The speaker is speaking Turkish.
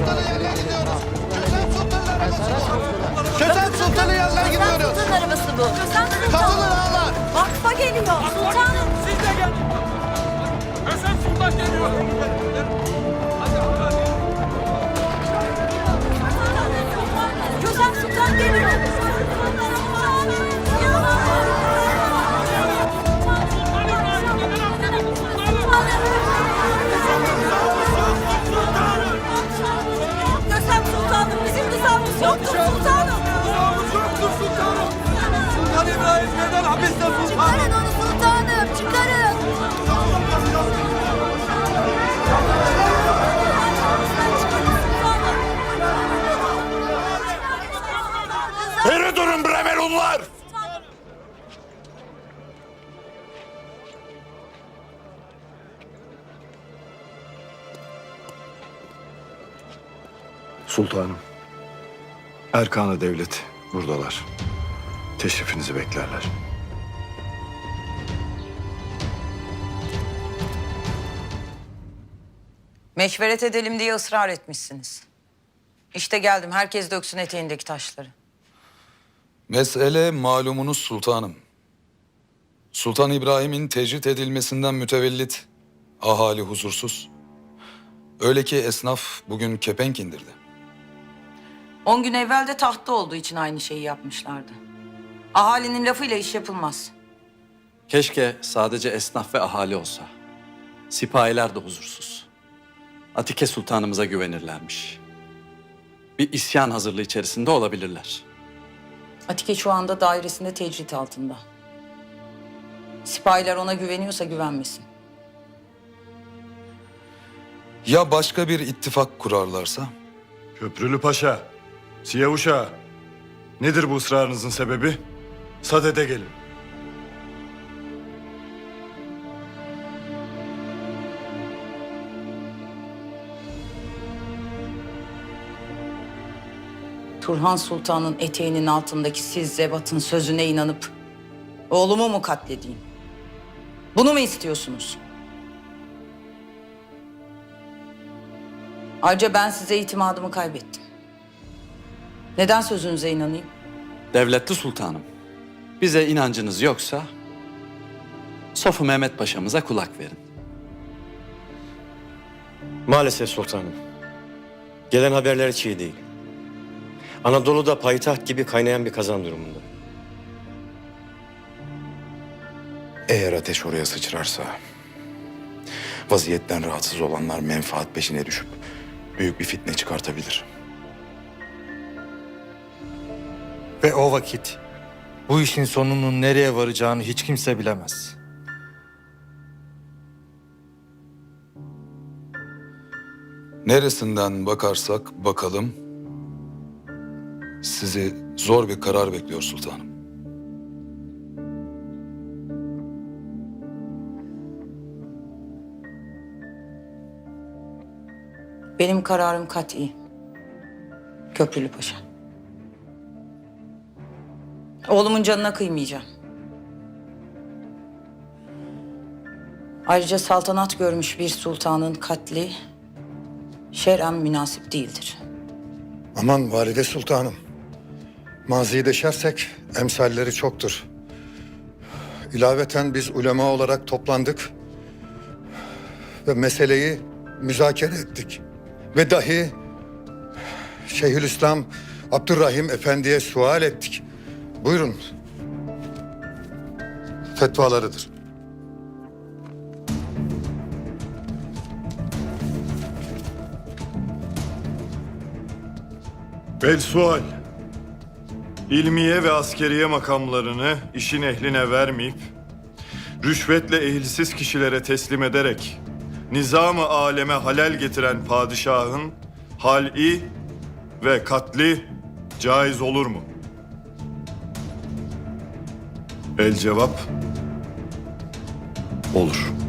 Sultan'ın yanına gidiyoruz. Kösem Sultan'ın arabası bu. Kösem Sultan'ın yanına gidiyoruz. Sultan arabası bu. Sultan Katılın ağalar. Vakfa geliyor. Sultanım. Yürü durun Bremelunlar! Sultanım. Erkanı devlet buradalar. Teşrifinizi beklerler. Meşveret edelim diye ısrar etmişsiniz. İşte geldim. Herkes döksün eteğindeki taşları. Mesele malumunuz sultanım. Sultan İbrahim'in tecrit edilmesinden mütevellit ahali huzursuz. Öyle ki esnaf bugün kepenk indirdi. On gün evvel de tahtta olduğu için aynı şeyi yapmışlardı. Ahalinin lafıyla iş yapılmaz. Keşke sadece esnaf ve ahali olsa. Sipahiler de huzursuz. Atike Sultanımıza güvenirlermiş. Bir isyan hazırlığı içerisinde olabilirler. Atike şu anda dairesinde tecrit altında. Sipahiler ona güveniyorsa güvenmesin. Ya başka bir ittifak kurarlarsa? Köprülü Paşa, Siyah Uşağı. Nedir bu ısrarınızın sebebi? Sadede gelin. Turhan Sultan'ın eteğinin altındaki siz zebatın sözüne inanıp oğlumu mu katledeyim? Bunu mu istiyorsunuz? Ayrıca ben size itimadımı kaybettim. Neden sözünüze inanayım? Devletli Sultanım, bize inancınız yoksa Sofu Mehmet Paşa'mıza kulak verin. Maalesef sultanım. Gelen haberler hiç iyi değil. Anadolu'da payitaht gibi kaynayan bir kazan durumunda. Eğer ateş oraya sıçrarsa... ...vaziyetten rahatsız olanlar menfaat peşine düşüp... ...büyük bir fitne çıkartabilir. Ve o vakit bu işin sonunun nereye varacağını hiç kimse bilemez. Neresinden bakarsak bakalım... ...sizi zor bir karar bekliyor sultanım. Benim kararım kat'i. Köprülü Paşa. Oğlumun canına kıymayacağım. Ayrıca saltanat görmüş bir sultanın katli şer'en münasip değildir. Aman valide sultanım. Maziyi deşersek emsalleri çoktur. İlaveten biz ulema olarak toplandık ve meseleyi müzakere ettik. Ve dahi Şeyhülislam Abdurrahim Efendi'ye sual ettik. Buyurun. Fetvalarıdır. Bel sual. İlmiye ve askeriye makamlarını işin ehline vermeyip... ...rüşvetle ehilsiz kişilere teslim ederek... ...nizamı aleme halel getiren padişahın... ...hal'i ve katli caiz olur mu? El cevap... Olur.